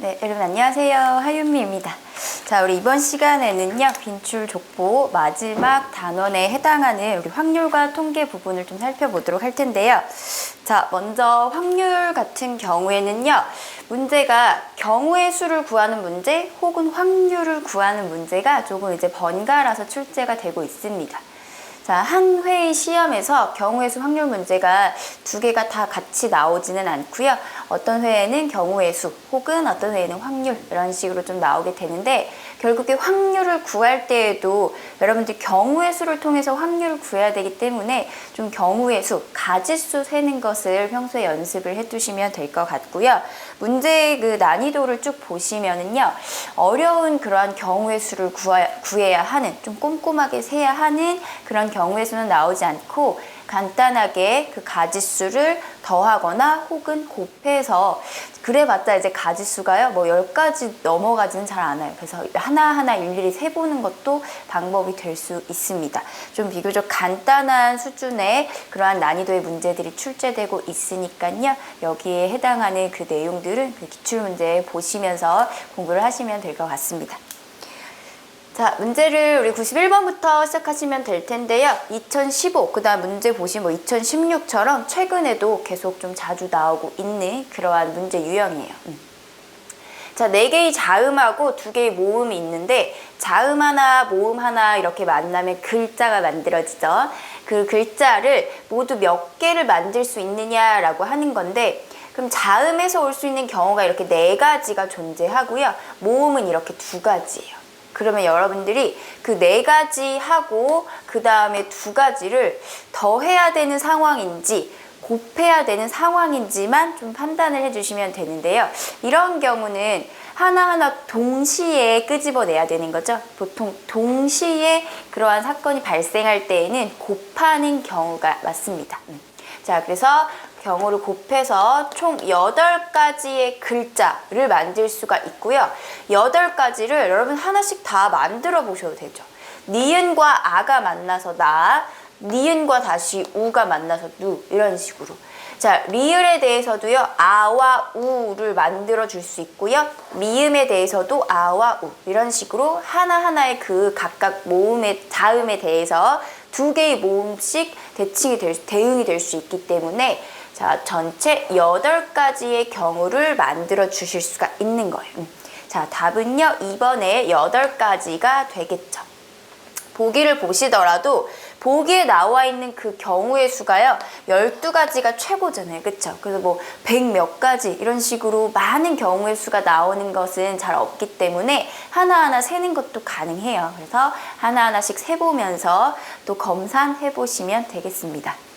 네, 여러분 안녕하세요. 하윤미입니다. 자, 우리 이번 시간에는요, 빈출 족보 마지막 단원에 해당하는 우리 확률과 통계 부분을 좀 살펴보도록 할 텐데요. 자, 먼저 확률 같은 경우에는요, 문제가 경우의 수를 구하는 문제 혹은 확률을 구하는 문제가 조금 이제 번갈아서 출제가 되고 있습니다. 자, 한 회의 시험에서 경우의 수 확률 문제가 두 개가 다 같이 나오지는 않고요. 어떤 회에는 경우의 수 혹은 어떤 회에는 확률 이런 식으로 좀 나오게 되는데 결국에 확률을 구할 때에도 여러분들 경우의 수를 통해서 확률을 구해야 되기 때문에 좀 경우의 수, 가지수 세는 것을 평소에 연습을 해두시면 될 것 같고요. 문제의 그 난이도를 쭉 보시면은요, 어려운 그러한 경우의 수를 구하, 구해야 하는, 좀 꼼꼼하게 세야 하는 그런 경우의 수는 나오지 않고 간단하게 그 가지수를 더하거나 혹은 곱해서 그래봤자 이제 가지수가요 뭐 10가지 넘어가지는 잘 않아요. 그래서 하나하나 일일이 세보는 것도 방법이 될 수 있습니다. 좀 비교적 간단한 수준의 그러한 난이도의 문제들이 출제되고 있으니까요. 여기에 해당하는 그 내용들은 그 기출문제 보시면서 공부를 하시면 될 것 같습니다 자, 문제를 우리 91번부터 시작하시면 될 텐데요. 2015, 그 다음 문제 보시면 뭐 2016처럼 최근에도 계속 좀 자주 나오고 있는 그러한 문제 유형이에요. 음. 자, 네 개의 자음하고 두 개의 모음이 있는데 자음 하나, 모음 하나 이렇게 만나면 글자가 만들어지죠. 그 글자를 모두 몇 개를 만들 수 있느냐라고 하는 건데 그럼 자음에서 올 수 있는 경우가 이렇게 네 가지가 존재하고요. 모음은 이렇게 두 가지예요. 그러면 여러분들이 그 네 가지 하고 그 다음에 두 가지를 더 해야 되는 상황인지 곱해야 되는 상황인지만 좀 판단을 해주시면 되는데요. 이런 경우는 하나하나 동시에 끄집어내야 되는 거죠. 보통 동시에 그러한 사건이 발생할 때에는 곱하는 경우가 맞습니다. 음. 자, 그래서 경우를 곱해서 총 8가지의 글자를 만들 수가 있고요. 8가지를 여러분 하나씩 다 만들어 보셔도 되죠. 니은과 아가 만나서 나, 니은과 다시 우가 만나서 누 이런 식으로. 자, 리을에 대해서도요. 아와 우를 만들어 줄 수 있고요. 미음에 대해서도 아와 우 이런 식으로 하나하나의 그 각각 모음의 자음에 대해서 두 개의 모음씩 대칭이 될, 대응이 될 수 있기 때문에 자, 전체 8가지의 경우를 만들어 주실 수가 있는 거예요. 음. 자, 답은요. 2번에 8가지가 되겠죠. 보기를 보시더라도 보기에 나와 있는 그 경우의 수가요. 12가지가 최고잖아요. 그쵸? 그래서 뭐 100몇 가지 이런 식으로 많은 경우의 수가 나오는 것은 잘 없기 때문에 하나하나 세는 것도 가능해요. 그래서 하나하나씩 세보면서 또 검산해 보시면 되겠습니다.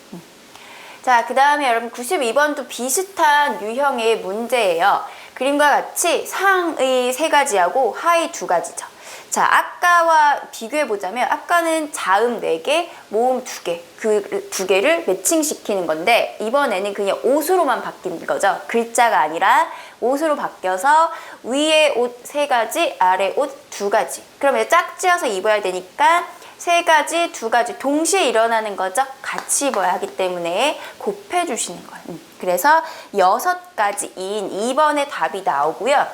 음. 자, 그 다음에 여러분 92번도 비슷한 유형의 문제예요. 그림과 같이 상의 세 가지하고 하의 두 가지죠. 자, 아까와 비교해 보자면 아까는 자음 4개, 모음 2개, 그 두 개를 매칭시키는 건데 이번에는 그냥 옷으로만 바뀐 거죠. 글자가 아니라 옷으로 바뀌어서 위에 옷 세 가지, 아래 옷 두 가지. 그러면 짝지어서 입어야 되니까 세 가지, 두 가지 동시에 일어나는 거죠. 같이 입어야 하기 때문에 곱해 주시는 거예요. 음, 그래서 여섯 가지인 2번의 답이 나오고요.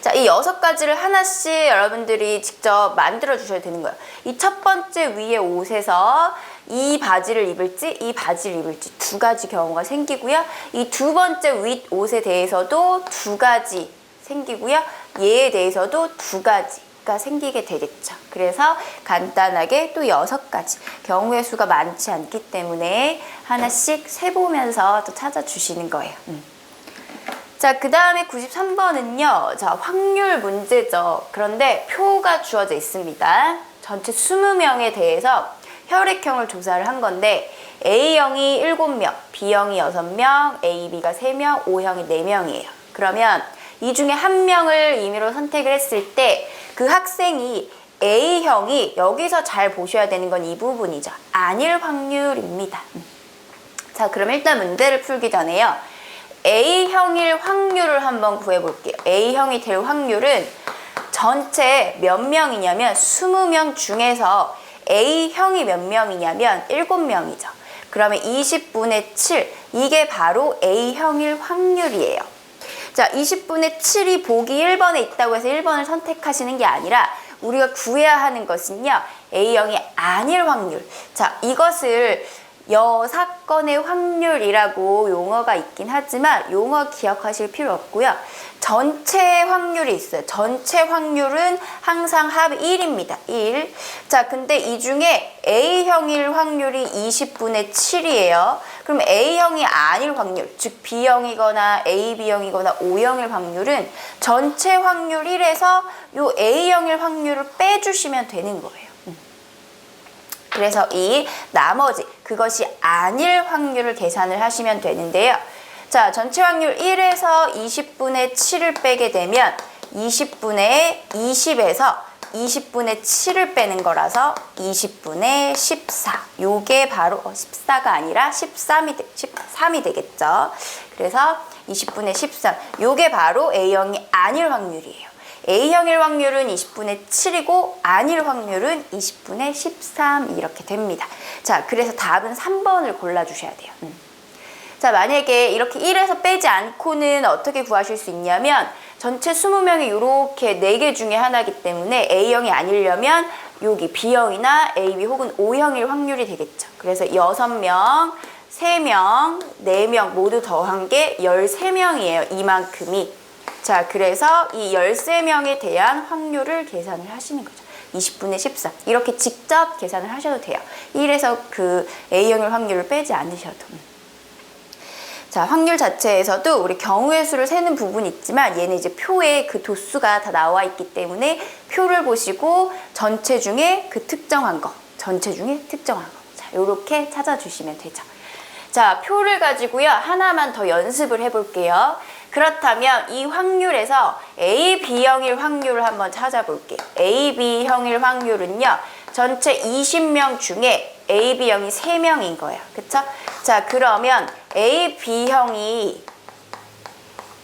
자, 이 여섯 가지를 하나씩 여러분들이 직접 만들어 주셔야 되는 거예요. 이 첫 번째 위에 옷에서 이 바지를 입을지 이 바지를 입을지 두 가지 경우가 생기고요. 이 두 번째 윗 옷에 대해서도 두 가지 생기고요. 얘에 대해서도 두 가지 가 생기게 되겠죠. 그래서 간단하게 또 여섯 가지 경우의 수가 많지 않기 때문에 하나씩 세보면서 또 찾아주시는 거예요. 음. 자, 그 다음에 93번은요. 자, 확률 문제죠. 그런데 표가 주어져 있습니다. 전체 20명에 대해서 혈액형을 조사를 한 건데 A형이 7명, B형이 6명, AB가 3명, O형이 4명이에요. 그러면 이 중에 한 명을 임의로 선택을 했을 때 그 학생이 A형이 여기서 잘 보셔야 되는 건 이 부분이죠. 아닐 확률입니다. 자, 그럼 일단 문제를 풀기 전에요. A형일 확률을 한번 구해볼게요. A형이 될 확률은 전체 몇 명이냐면 20명 중에서 A형이 몇 명이냐면 7명이죠. 그러면 20분의 7 이게 바로 A형일 확률이에요. 자, 20분의 7이 보기 1번에 있다고 해서 1번을 선택하시는 게 아니라 우리가 구해야 하는 것은요. A형이 아닐 확률. 자, 이것을 여 사건의 확률이라고 용어가 있긴 하지만 용어 기억하실 필요 없고요. 전체 확률이 있어요. 전체 확률은 항상 합 1입니다. 1. 자, 근데 이 중에 A형일 확률이 20분의 7이에요. 그럼 A형이 아닐 확률, 즉 B형이거나 AB형이거나 O형일 확률은 전체 확률 1에서 요 A형일 확률을 빼주시면 되는 거예요. 그래서 이 나머지 그것이 아닐 확률을 계산을 하시면 되는데요. 자, 전체 확률 1에서 20분의 7을 빼게 되면 20분의 20에서 20분의 7을 빼는 거라서 20분의 14. 요게 바로 14가 아니라 13이, 13이 되겠죠. 그래서 20분의 13. 요게 바로 A형이 아닐 확률이에요. A형일 확률은 20분의 7이고 아닐 확률은 20분의 13 이렇게 됩니다. 자, 그래서 답은 3번을 골라주셔야 돼요. 음. 자, 만약에 이렇게 1에서 빼지 않고는 어떻게 구하실 수 있냐면 전체 20명이 이렇게 4개 중에 하나이기 때문에 A형이 아니려면 여기 B형이나 AB 혹은 O형일 확률이 되겠죠. 그래서 6명, 3명, 4명 모두 더한 게 13명이에요. 이만큼이. 자, 그래서 이 13명에 대한 확률을 계산을 하시는 거죠. 20분의 14. 이렇게 직접 계산을 하셔도 돼요. 1에서 그 A형일 확률을 빼지 않으셔도. 자, 확률 자체에서도 우리 경우의 수를 세는 부분이 있지만 얘는 이제 표에 그 도수가 다 나와 있기 때문에 표를 보시고 전체 중에 그 특정한 거, 전체 중에 특정한 거. 자, 요렇게 찾아주시면 되죠. 자, 표를 가지고요. 하나만 더 연습을 해볼게요. 그렇다면 이 확률에서 A, B형일 확률을 한번 찾아볼게요. A, B형일 확률은요. 전체 20명 중에 A, B형이 3명인 거예요. 그쵸? 자, 그러면 A, B형이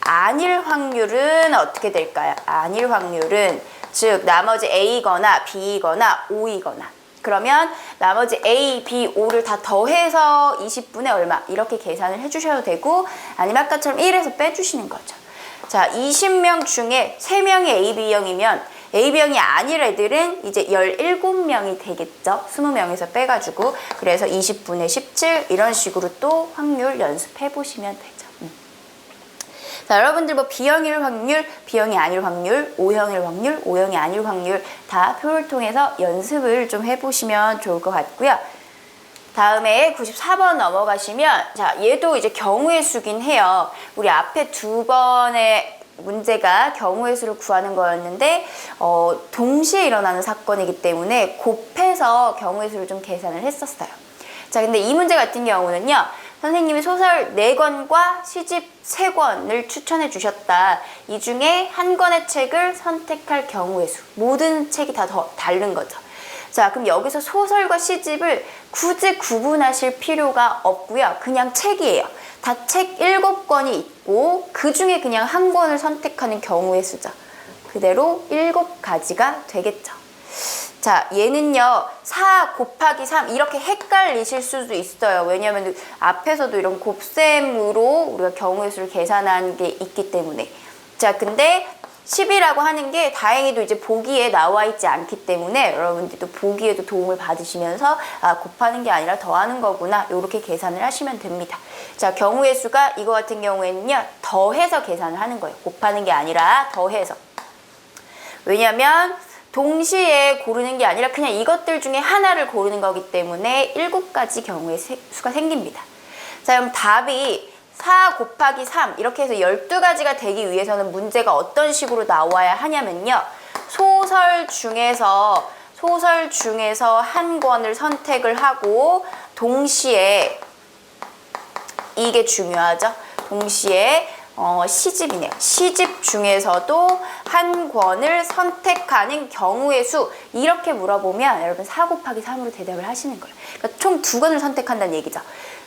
아닐 확률은 어떻게 될까요? 아닐 확률은 즉 나머지 A거나 B거나 O이거나 그러면 나머지 A, B, O를 다 더해서 20분의 얼마 이렇게 계산을 해주셔도 되고 아니면 아까처럼 1에서 빼주시는 거죠. 자, 20명 중에 3명이 A, B형이면 A, B형이 아닐 애들은 이제 17명이 되겠죠. 20명에서 빼가지고 그래서 20분의 17 이런 식으로 또 확률 연습해 보시면 되죠. 음. 자, 여러분들 뭐 B형일 확률, B형이 아닐 확률, O형일 확률, O형이 아닐 확률 다 표를 통해서 연습을 좀 해보시면 좋을 것 같고요. 다음에 94번 넘어가시면 자 얘도 이제 경우의 수긴 해요. 우리 앞에 두 번의 문제가 경우의 수를 구하는 거였는데 어, 동시에 일어나는 사건이기 때문에 곱해서 경우의 수를 좀 계산을 했었어요. 자 근데 이 문제 같은 경우는요. 선생님이 소설 4권과 시집 3권을 추천해 주셨다. 이 중에 한 권의 책을 선택할 경우의 수. 모든 책이 다 더 다른 거죠. 자, 그럼 여기서 소설과 시집을 굳이 구분하실 필요가 없고요. 그냥 책이에요. 다 책 7권이 있고 그 중에 그냥 한 권을 선택하는 경우의 수죠. 그대로 7가지가 되겠죠. 자, 얘는요, 4 곱하기 3, 이렇게 헷갈리실 수도 있어요. 왜냐면 앞에서도 이런 곱셈으로 우리가 경우의 수를 계산한 게 있기 때문에. 자, 근데 10이라고 하는 게 다행히도 이제 보기에 나와 있지 않기 때문에 여러분들도 보기에도 도움을 받으시면서 아, 곱하는 게 아니라 더하는 거구나. 이렇게 계산을 하시면 됩니다. 자, 경우의 수가 이거 같은 경우에는요, 더해서 계산을 하는 거예요. 곱하는 게 아니라 더해서. 왜냐면 동시에 고르는 게 아니라 그냥 이것들 중에 하나를 고르는 거기 때문에 7가지 경우의 수가 생깁니다. 자, 그럼 답이 4 곱하기 3 이렇게 해서 12가지가 되기 위해서는 문제가 어떤 식으로 나와야 하냐면요. 소설 중에서 소설 중에서 한 권을 선택을 하고 동시에 이게 중요하죠. 동시에 어, 시집이네요. 시집 중에서도 한 권을 선택하는 경우의 수 이렇게 물어보면 여러분 4 곱하기 3으로 대답을 하시는 거예요. 그러니까 총 두 권을 선택한다는 얘기죠.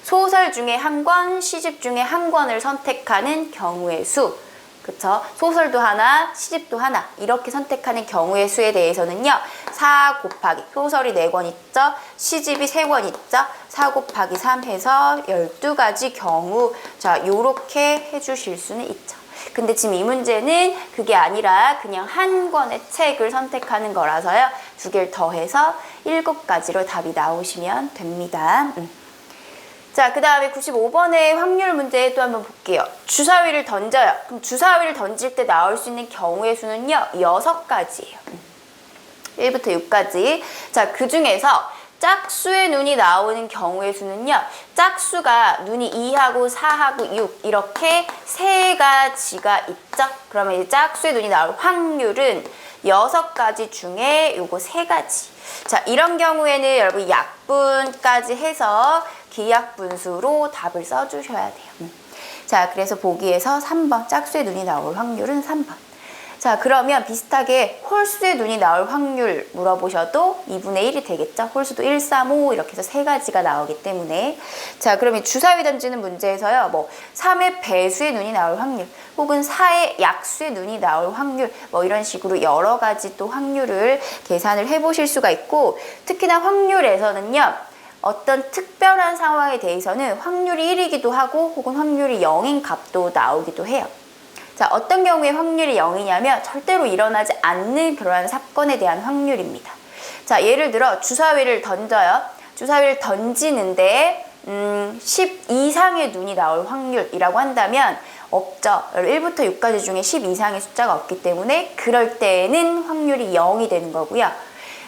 소설 중에 한 권, 시집 중에 한 권을 선택하는 경우의 수. 그쵸? 소설도 하나, 시집도 하나 이렇게 선택하는 경우의 수에 대해서는요. 4 곱하기 소설이 4권 있죠? 시집이 3권 있죠? 4 곱하기 3 해서 12가지 경우 자 요렇게 해주실 수는 있죠. 근데 지금 이 문제는 그게 아니라 그냥 한 권의 책을 선택하는 거라서요. 두 개를 더해서 일곱 가지로 답이 나오시면 됩니다. 음. 자, 그 다음에 95번의 확률 문제 또 한번 볼게요. 주사위를 던져요. 그럼 주사위를 던질 때 나올 수 있는 경우의 수는요, 여섯 가지예요. 음. 1부터 6까지. 자, 그 중에서 짝수의 눈이 나오는 경우의 수는요, 짝수가 눈이 2하고 4하고 6 이렇게 세 가지가 있죠. 그러면 이 짝수의 눈이 나올 확률은 여섯 가지 중에 요거 세 가지. 자, 이런 경우에는 여러분 약분까지 해서 기약분수로 답을 써주셔야 돼요. 음. 자, 그래서 보기에서 3번 짝수의 눈이 나올 확률은 3번. 자, 그러면 비슷하게 홀수의 눈이 나올 확률 물어보셔도 2분의 1이 되겠죠? 홀수도 1, 3, 5 이렇게 해서 세 가지가 나오기 때문에. 자, 그러면 주사위 던지는 문제에서요, 뭐, 3의 배수의 눈이 나올 확률, 혹은 4의 약수의 눈이 나올 확률, 뭐 이런 식으로 여러 가지 또 확률을 계산을 해 보실 수가 있고, 특히나 확률에서는요, 어떤 특별한 상황에 대해서는 확률이 1이기도 하고, 혹은 확률이 0인 값도 나오기도 해요. 자, 어떤 경우에 확률이 0이냐면 절대로 일어나지 않는 그러한 사건에 대한 확률입니다. 자, 예를 들어 주사위를 던져요. 주사위를 던지는데 음, 10 이상의 눈이 나올 확률이라고 한다면 없죠. 1부터 6까지 중에 10 이상의 숫자가 없기 때문에 그럴 때는 확률이 0이 되는 거고요.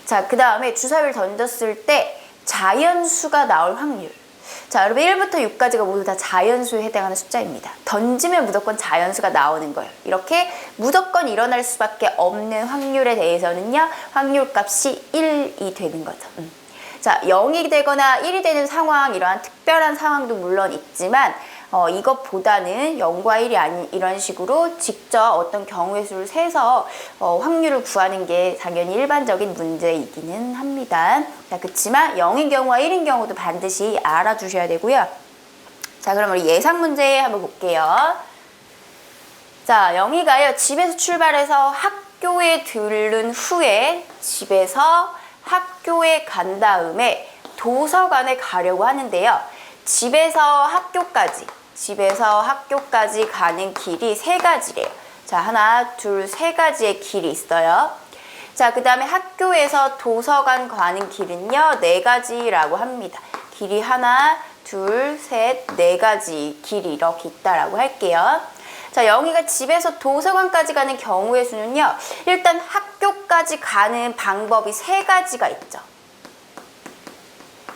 자, 그 다음에 주사위를 던졌을 때 자연수가 나올 확률. 자, 여러분 1부터 6까지가 모두 다 자연수에 해당하는 숫자입니다. 던지면 무조건 자연수가 나오는 거예요. 이렇게 무조건 일어날 수밖에 없는 확률에 대해서는요. 확률값이 1이 되는 거죠. 음. 자, 0이 되거나 1이 되는 상황, 이러한 특별한 상황도 물론 있지만 어, 이것보다는 0과 1이 아닌 이런 식으로 직접 어떤 경우의 수를 세서 어, 확률을 구하는 게 당연히 일반적인 문제이기는 합니다. 자, 그렇지만 0인 경우와 1인 경우도 반드시 알아주셔야 되고요. 자, 그럼 우리 예상 문제 한번 볼게요. 자, 영희가요, 집에서 출발해서 학교에 들른 후에 집에서 학교에 간 다음에 도서관에 가려고 하는데요. 집에서 학교까지, 집에서 학교까지 가는 길이 세 가지래요. 자, 하나, 둘, 세 가지의 길이 있어요. 자, 그 다음에 학교에서 도서관 가는 길은요, 네 가지라고 합니다. 길이 하나, 둘, 셋, 네 가지 길이 이렇게 있다라고 할게요. 자, 영희가 집에서 도서관까지 가는 경우의 수는요, 일단 학교까지 가는 방법이 세 가지가 있죠.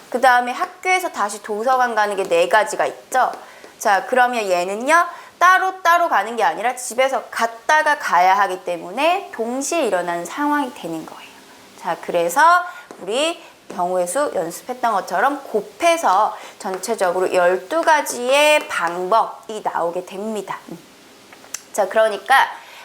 그 다음에 학교에서 다시 도서관 가는 게 네 가지가 있죠. 자, 그러면 얘는요, 따로 따로 가는 게 아니라 집에서 갔다가 가야 하기 때문에 동시에 일어나는 상황이 되는 거예요. 자, 그래서 우리 경우의 수 연습했던 것처럼 곱해서 전체적으로 12가지의 방법이 나오게 됩니다. 음. 자, 그러니까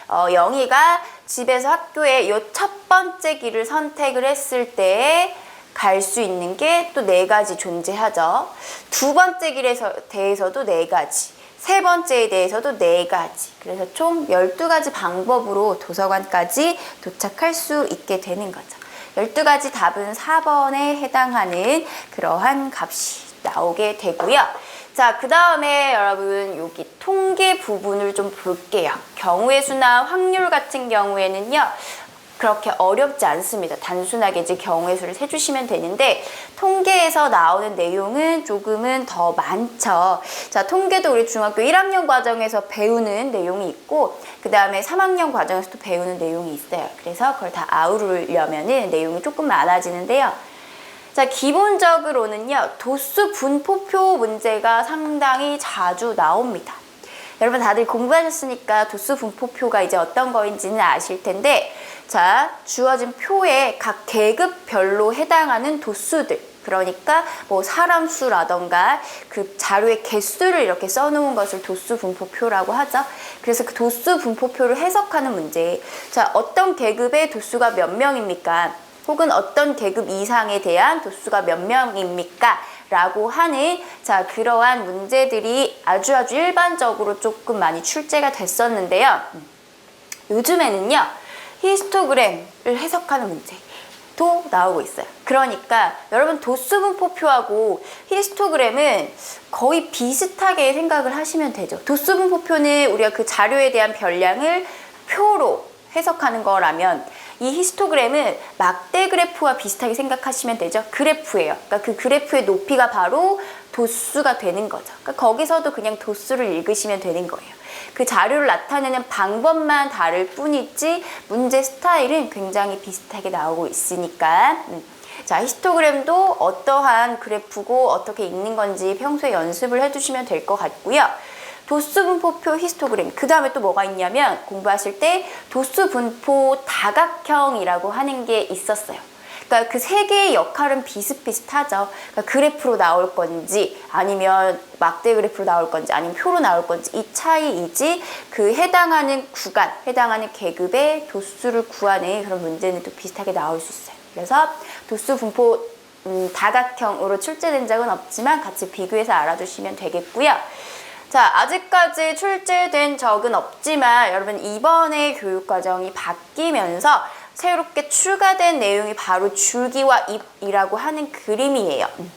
어, 영희가 집에서 학교에 요 첫 번째 길을 선택을 했을 때 갈 수 있는 게 또 네 가지 존재하죠. 두 번째 길에 대해서도 네 가지. 세 번째에 대해서도 네 가지. 그래서 총 12가지 방법으로 도서관까지 도착할 수 있게 되는 거죠. 12가지 답은 4번에 해당하는 그러한 값이 나오게 되고요. 자, 그 다음에 여러분 여기 통계 부분을 좀 볼게요. 경우의 수나 확률 같은 경우에는요. 그렇게 어렵지 않습니다. 단순하게 이제 경우의 수를 세주시면 되는데 통계에서 나오는 내용은 조금은 더 많죠. 자, 통계도 우리 중학교 1학년 과정에서 배우는 내용이 있고 그 다음에 3학년 과정에서도 배우는 내용이 있어요. 그래서 그걸 다 아우르려면은 내용이 조금 많아지는데요. 자, 기본적으로는요, 도수 분포표 문제가 상당히 자주 나옵니다. 여러분 다들 공부하셨으니까 도수 분포표가 이제 어떤 거인지는 아실 텐데, 자, 주어진 표에 각 계급별로 해당하는 도수들, 그러니까 뭐 사람 수라던가 그 자료의 개수를 이렇게 써놓은 것을 도수 분포표라고 하죠. 그래서 그 도수 분포표를 해석하는 문제. 자, 어떤 계급의 도수가 몇 명입니까? 혹은 어떤 계급 이상에 대한 도수가 몇 명입니까? 라고 하는 자 그러한 문제들이 아주 아주 일반적으로 조금 많이 출제가 됐었는데요. 요즘에는요. 히스토그램을 해석하는 문제. 도 나오고 있어요. 그러니까 여러분 도수 분포표하고 히스토그램은 거의 비슷하게 생각을 하시면 되죠. 도수 분포표는 우리가 그 자료에 대한 변량을 표로 해석하는 거라면 이 히스토그램은 막대 그래프와 비슷하게 생각하시면 되죠. 그래프예요. 그러니까 그 그래프의 높이가 바로 도수가 되는 거죠. 그러니까 거기서도 그냥 도수를 읽으시면 되는 거예요. 그 자료를 나타내는 방법만 다를 뿐이지 문제 스타일은 굉장히 비슷하게 나오고 있으니까 음. 자 히스토그램도 어떠한 그래프고 어떻게 읽는 건지 평소에 연습을 해두시면 될 것 같고요. 도수 분포표 히스토그램 그 다음에 또 뭐가 있냐면 공부하실 때 도수 분포 다각형이라고 하는 게 있었어요. 그러니까 그 세 개의 역할은 비슷비슷하죠. 그러니까 그래프로 나올 건지 아니면 막대 그래프로 나올 건지 아니면 표로 나올 건지 이 차이이지 그 해당하는 구간, 해당하는 계급의 도수를 구하는 그런 문제는 또 비슷하게 나올 수 있어요. 그래서 도수 분포 음, 다각형으로 출제된 적은 없지만 같이 비교해서 알아두시면 되겠고요. 자, 아직까지 출제된 적은 없지만 여러분 이번에 교육과정이 바뀌면서 새롭게 추가된 내용이 바로 줄기와 잎이라고 하는 그림이에요. 음.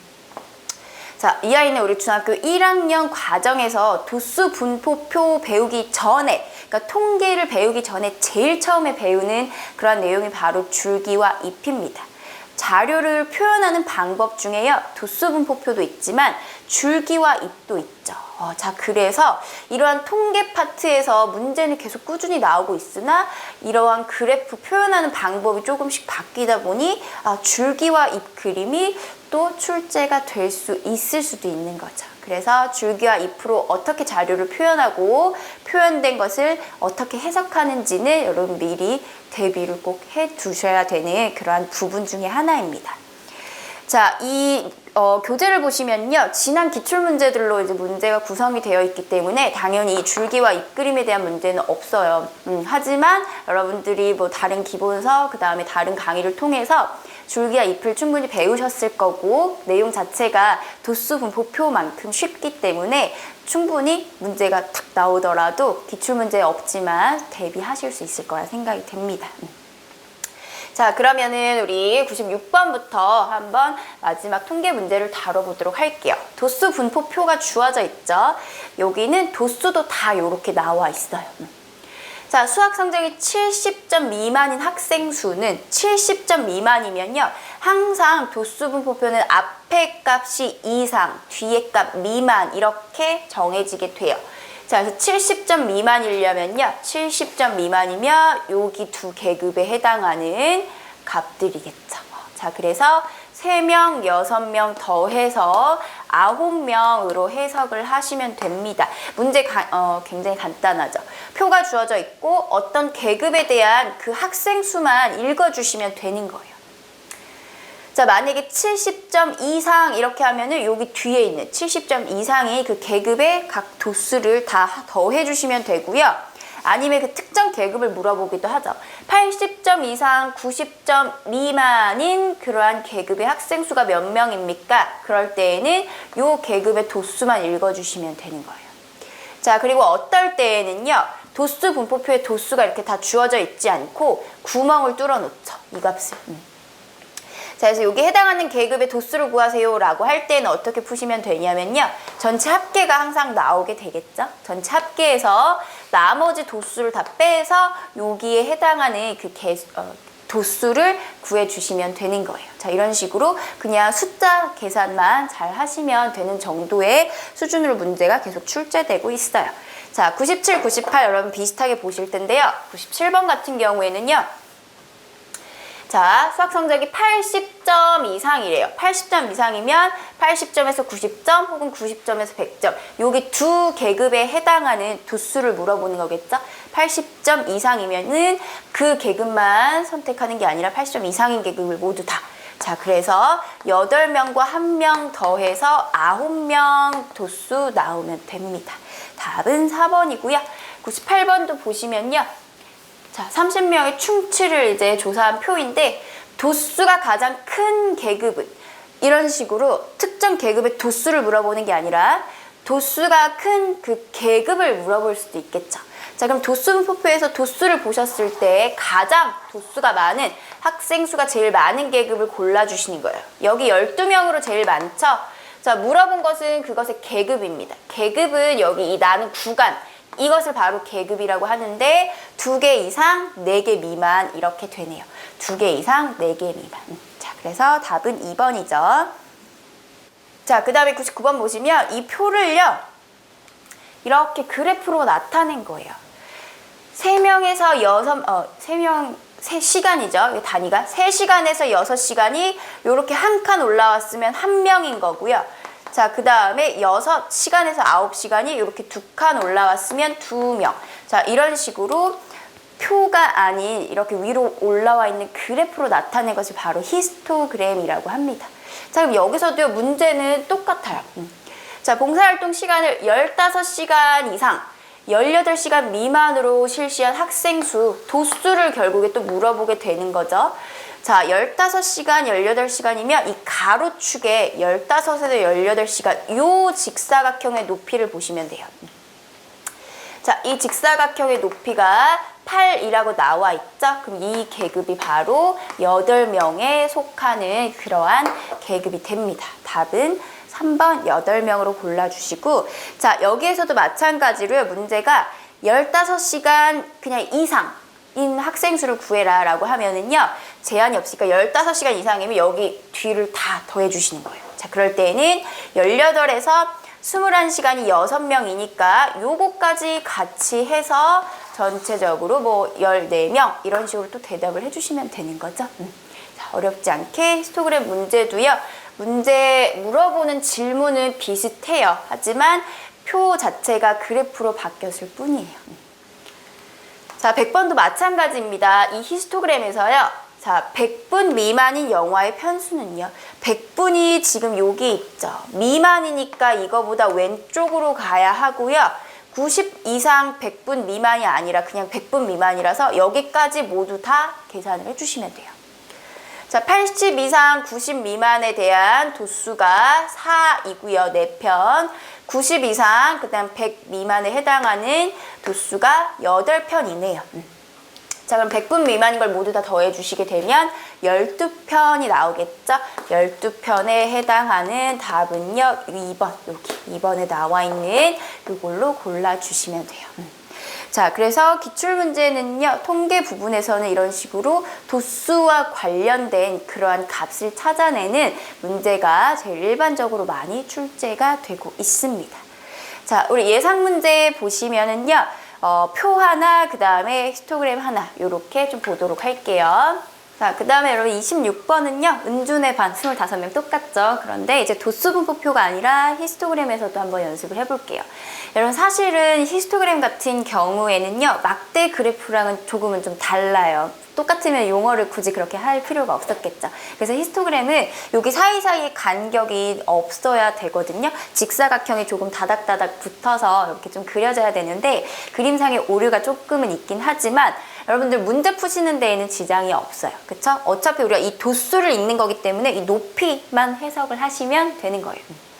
자, 이 아이는 우리 중학교 1학년 과정에서 도수 분포표 배우기 전에, 그러니까 통계를 배우기 전에 제일 처음에 배우는 그런 내용이 바로 줄기와 잎입니다. 자료를 표현하는 방법 중에요. 도수 분포표도 있지만 줄기와 잎도 있죠. 어, 자, 그래서 이러한 통계 파트에서 문제는 계속 꾸준히 나오고 있으나 이러한 그래프 표현하는 방법이 조금씩 바뀌다 보니 아, 줄기와 잎 그림이 또 출제가 될 수 있을 수도 있는 거죠. 그래서 줄기와 잎으로 어떻게 자료를 표현하고 표현된 것을 어떻게 해석하는지는 여러분 미리 대비를 꼭 해 두셔야 되는 그러한 부분 중에 하나입니다. 자, 이 어, 교재를 보시면요. 지난 기출 문제들로 이제 문제가 구성이 되어 있기 때문에 당연히 이 줄기와 잎그림에 대한 문제는 없어요. 음, 하지만 여러분들이 뭐 다른 기본서, 그 다음에 다른 강의를 통해서 줄기와 잎을 충분히 배우셨을 거고 내용 자체가 도수 분포표만큼 쉽기 때문에 충분히 문제가 탁 나오더라도 기출 문제 없지만 대비하실 수 있을 거라 생각이 됩니다. 음. 자, 그러면은 우리 96번부터 한번 마지막 통계 문제를 다뤄보도록 할게요. 도수 분포표가 주어져 있죠. 여기는 도수도 다 이렇게 나와 있어요. 자, 수학 성적이 70점 미만인 학생 수는 70점 미만이면요. 항상 도수 분포표는 앞에 값이 이상, 뒤에 값 미만 이렇게 정해지게 돼요. 자, 그래서 70점 미만이려면요. 70점 미만이면 여기 두 계급에 해당하는 값들이겠죠. 자, 그래서 3명, 6명 더해서 9명으로 해석을 하시면 됩니다. 문제 가, 어, 굉장히 간단하죠. 표가 주어져 있고 어떤 계급에 대한 그 학생 수만 읽어주시면 되는 거예요. 자, 만약에 70점 이상 이렇게 하면은 여기 뒤에 있는 70점 이상이 그 계급의 각 도수를 다 더해 주시면 되고요. 아니면 그 특정 계급을 물어보기도 하죠. 80점 이상, 90점 미만인 그러한 계급의 학생 수가 몇 명입니까? 그럴 때에는 요 계급의 도수만 읽어주시면 되는 거예요. 자, 그리고 어떨 때에는요. 도수 분포표에 도수가 이렇게 다 주어져 있지 않고 구멍을 뚫어 놓죠. 이 값을. 음. 자, 그래서 여기 해당하는 계급의 도수를 구하세요 라고 할 때는 어떻게 푸시면 되냐면요. 전체 합계가 항상 나오게 되겠죠. 전체 합계에서 나머지 도수를 다 빼서 여기에 해당하는 그 개, 어, 도수를 구해주시면 되는 거예요. 자, 이런 식으로 그냥 숫자 계산만 잘 하시면 되는 정도의 수준으로 문제가 계속 출제되고 있어요. 자, 97, 98 여러분 비슷하게 보실 텐데요. 97번 같은 경우에는요. 자, 수학 성적이 80점 이상이래요. 80점 이상이면 80점에서 90점 혹은 90점에서 100점. 여기 두 계급에 해당하는 도수를 물어보는 거겠죠? 80점 이상이면은 그 계급만 선택하는 게 아니라 80점 이상인 계급을 모두 다. 자, 그래서 8명과 1명 더해서 9명 도수 나오면 됩니다. 답은 4번이고요. 98번도 보시면요. 자, 30명의 충치를 이제 조사한 표인데 도수가 가장 큰 계급은 이런 식으로 특정 계급의 도수를 물어보는 게 아니라 도수가 큰 그 계급을 물어볼 수도 있겠죠. 자, 그럼 도수 분포표에서 도수를 보셨을 때 가장 도수가 많은 학생 수가 제일 많은 계급을 골라주시는 거예요. 여기 12명으로 제일 많죠? 자, 물어본 것은 그것의 계급입니다. 계급은 여기 이 나는 구간, 이것을 바로 계급이라고 하는데 두 개 이상, 네 개 미만 이렇게 되네요. 두 개 이상, 네 개 미만. 음, 자, 그래서 답은 2번이죠. 자, 그 다음에 99번 보시면 이 표를요. 이렇게 그래프로 나타낸 거예요. 세명에서 여섯 어, 세명세 시간이죠. 이 단위가 세시간에서 여섯 시간이 이렇게 한 칸 올라왔으면 한 명인 거고요. 자, 그 다음에 여섯 시간에서 아홉 시간이 이렇게 두 칸 올라왔으면 두 명. 자, 이런 식으로 표가 아닌 이렇게 위로 올라와 있는 그래프로 나타낸 것이 바로 히스토그램이라고 합니다. 자, 그럼 여기서도요, 문제는 똑같아요. 음. 자, 봉사활동 시간을 15시간 이상, 18시간 미만으로 실시한 학생 수, 도수를 결국에 또 물어보게 되는 거죠. 자, 15시간, 18시간이면 이 가로축에 15에서 18시간, 요 직사각형의 높이를 보시면 돼요. 자, 이 직사각형의 높이가 8이라고 나와 있죠? 그럼 이 계급이 바로 8명에 속하는 그러한 계급이 됩니다. 답은 3번 8명으로 골라주시고, 자, 여기에서도 마찬가지로요, 문제가 15시간 그냥 이상 인 학생 수를 구해라 라고 하면은요, 제한이 없으니까 15시간 이상이면 여기 뒤를 다 더해주시는 거예요. 자, 그럴 때는 18에서 21시간이 6명이니까 요거까지 같이 해서 전체적으로 뭐 14명 이런 식으로 또 대답을 해주시면 되는 거죠. 음. 자, 어렵지 않게 히스토그램 문제도요. 문제 물어보는 질문은 비슷해요. 하지만 표 자체가 그래프로 바뀌었을 뿐이에요. 음. 자, 100번도 마찬가지입니다. 이 히스토그램에서요. 자, 100분 미만인 영화의 편수는요. 100분이 지금 여기 있죠. 미만이니까 이거보다 왼쪽으로 가야 하고요. 90 이상 100분 미만이 아니라 그냥 100분 미만이라서 여기까지 모두 다 계산을 해주시면 돼요. 자, 80 이상 90 미만에 대한 도수가 4이고요. 4편. 90 이상, 그 다음 100 미만에 해당하는 도수가 8편이네요. 자, 그럼 100분 미만인 걸 모두 다 더해 주시게 되면 12편이 나오겠죠? 12편에 해당하는 답은요, 2번, 여기 2번에 나와 있는 이걸로 골라 주시면 돼요. 음. 자, 그래서 기출문제는요, 통계 부분에서는 이런 식으로 도수와 관련된 그러한 값을 찾아내는 문제가 제일 일반적으로 많이 출제가 되고 있습니다. 자, 우리 예상 문제 보시면은요, 어, 표 하나, 그 다음에 히스토그램 하나, 요렇게 좀 보도록 할게요. 자, 그 다음에 여러분 26번은요, 은준의 반 25명 똑같죠? 그런데 이제 도수분포표가 아니라 히스토그램에서도 한번 연습을 해볼게요. 여러분 사실은 히스토그램 같은 경우에는요, 막대 그래프랑은 조금은 좀 달라요. 똑같으면 용어를 굳이 그렇게 할 필요가 없었겠죠. 그래서 히스토그램은 여기 사이사이에 간격이 없어야 되거든요. 직사각형이 조금 다닥다닥 붙어서 이렇게 좀 그려져야 되는데 그림상의 오류가 조금은 있긴 하지만 여러분들 문제 푸시는 데에는 지장이 없어요. 그쵸? 어차피 우리가 이 도수를 읽는 거기 때문에 이 높이만 해석을 하시면 되는 거예요.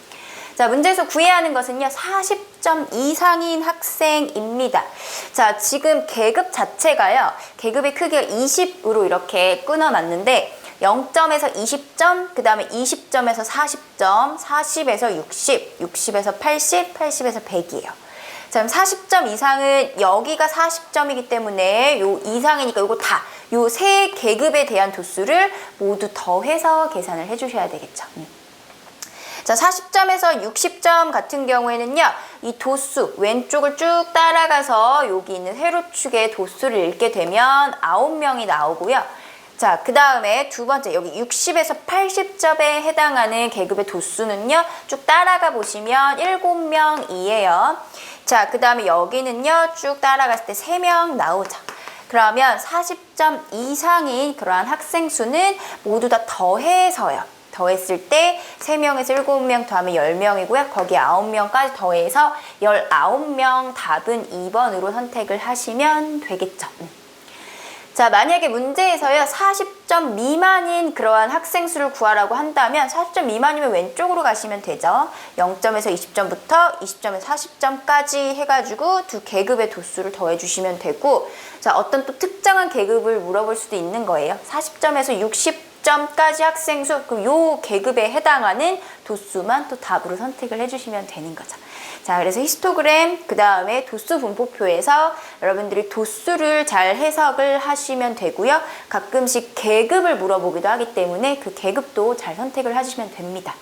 자, 문제에서 구해야 하는 것은요, 40점 이상인 학생입니다. 자, 지금 계급 자체가요, 계급의 크기가 20으로 이렇게 끊어놨는데, 0점에서 20점, 그 다음에 20점에서 40점, 40에서 60, 60에서 80, 80에서 100이에요. 자, 그럼 40점 이상은 여기가 40점이기 때문에 요 이상이니까 요거 다, 요 세 계급에 대한 도수를 모두 더해서 계산을 해주셔야 되겠죠. 음. 자, 40점에서 60점 같은 경우에는요, 이 도수, 왼쪽을 쭉 따라가서 여기 있는 세로축의 도수를 읽게 되면 9명이 나오고요. 자, 그 다음에 두 번째, 여기 60에서 80점에 해당하는 계급의 도수는요, 쭉 따라가 보시면 7명이에요. 자, 그 다음에 여기는요, 쭉 따라갔을 때 3명 나오죠. 그러면 40점 이상인 그러한 학생 수는 모두 다 더해서요. 더했을 때 3명에서 7명 더하면 10명이고요. 거기 9명까지 더해서 19명 답은 2번으로 선택을 하시면 되겠죠. 음. 자, 만약에 문제에서요, 40점 미만인 그러한 학생 수를 구하라고 한다면 40점 미만이면 왼쪽으로 가시면 되죠. 0점에서 20점부터 20점에서 40점까지 해가지고 두 계급의 도수를 더해주시면 되고, 자, 어떤 또 특정한 계급을 물어볼 수도 있는 거예요. 40점에서 60 점까지 학생 수, 그럼 요 계급에 해당하는 도수만 또 답으로 선택을 해주시면 되는 거죠. 자, 그래서 히스토그램, 그 다음에 도수 분포표에서 여러분들이 도수를 잘 해석을 하시면 되고요. 가끔씩 계급을 물어보기도 하기 때문에 그 계급도 잘 선택을 하시면 됩니다.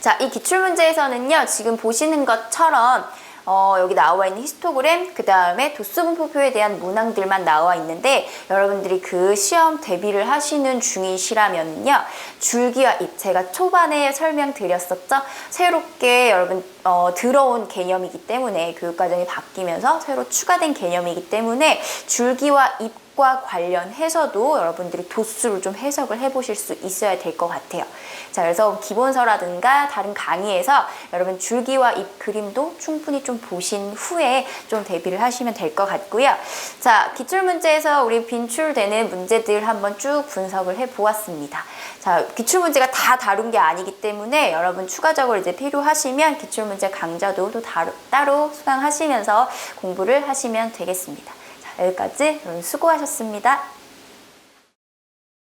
자, 이 기출문제에서는요, 지금 보시는 것처럼 어, 여기 나와 있는 히스토그램, 그 다음에 도수 분포표에 대한 문항들만 나와 있는데 여러분들이 그 시험 대비를 하시는 중이시라면요. 줄기와 잎, 제가 초반에 설명드렸었죠. 새롭게 여러분 어, 들어온 개념이기 때문에 교육과정이 바뀌면서 새로 추가된 개념이기 때문에 줄기와 잎 과 관련해서도 여러분들이 도수를 좀 해석을 해보실 수 있어야 될 것 같아요. 자, 그래서 기본서라든가 다른 강의에서 여러분 줄기와 잎 그림도 충분히 좀 보신 후에 좀 대비를 하시면 될 것 같고요. 자, 기출문제에서 우리 빈출되는 문제들 한번 쭉 분석을 해 보았습니다. 자, 기출문제가 다 다룬 게 아니기 때문에 여러분 추가적으로 이제 필요하시면 기출문제 강좌도 또 따로 수강하시면서 공부를 하시면 되겠습니다. 자, 여기까지 수고하셨습니다.